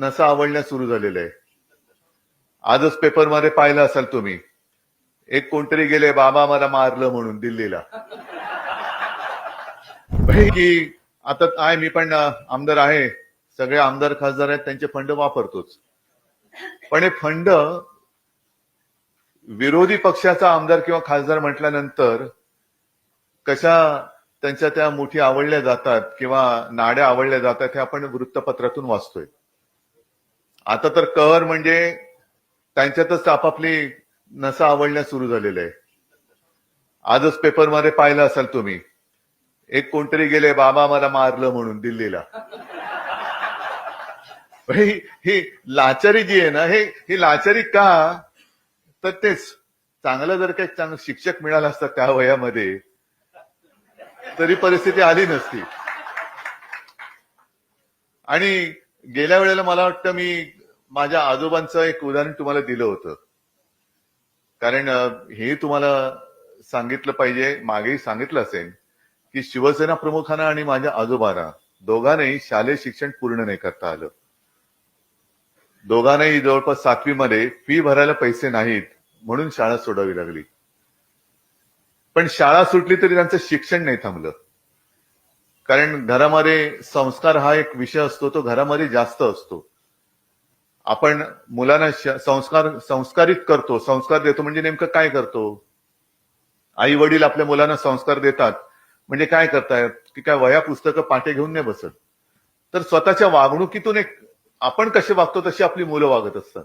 नसा आवडण्यास सुरू झालेलं आहे. आजच पेपरमध्ये पाहिलं असाल तुम्ही. एक कोणतरी गेले बाबा मला मारलं म्हणून दिल्लीला. की आता आहे मी पण आमदार आहे. सगळे आमदार खासदार आहेत त्यांचे फंड वापरतोच. पण हे फंड विरोधी पक्षाचा आमदार किंवा खासदार म्हटल्यानंतर कशा त्यांच्या त्या मुठी आवडल्या जातात किंवा नाड्या आवडल्या जातात हे आपण वृत्तपत्रातून वाचतोय. आता तर कहर म्हणजे त्यांच्यातच आपापली नसा आवडण्यास सुरू झालेलं आहे. आजच पेपरमध्ये पाहिलं असाल तुम्ही एक कोणतरी गेले बाबा मला मारलं म्हणून दिल्लीला. ही ही लाचारी जी आहे ना हे ही लाचारी का? तर तेच चांगलं जर काही चांगलं शिक्षक मिळालं असतं त्या वयामध्ये तरी परिस्थिती आली नसती. आणि गेल्या वेळेला मला वाटतं मी माझ्या आजोबांचं एक उदाहरण तुम्हाला दिलं होतं. कारण हे तुम्हाला सांगितलं पाहिजे मागेही सांगितलं असेल की शिवसेना प्रमुखांना आणि माझ्या आजोबांना दोघांनाही शालेय शिक्षण पूर्ण नाही करता आलं. दोघांनाही जवळपास सातवीमध्ये फी भरायला पैसे नाहीत म्हणून शाळा सोडावी लागली. पण शाळा सुटली तरी त्यांचं शिक्षण नाही थांबलं. कारण घरामध्ये संस्कार हा एक विषय असतो तो घरामध्ये जास्त असतो. आपण मुलांना संस्कार संस्कारित करतो. संस्कार देतो म्हणजे नेमकं काय करतो? आई वडील आपल्या मुलांना संस्कार देतात. म्हणजे काय करतायत की काय वया पुस्तकं पाठे घेऊन नाही बसत. तर स्वतःच्या वागणुकीतून एक आपण कसे वागतो तशी आपली मुलं वागत असतात.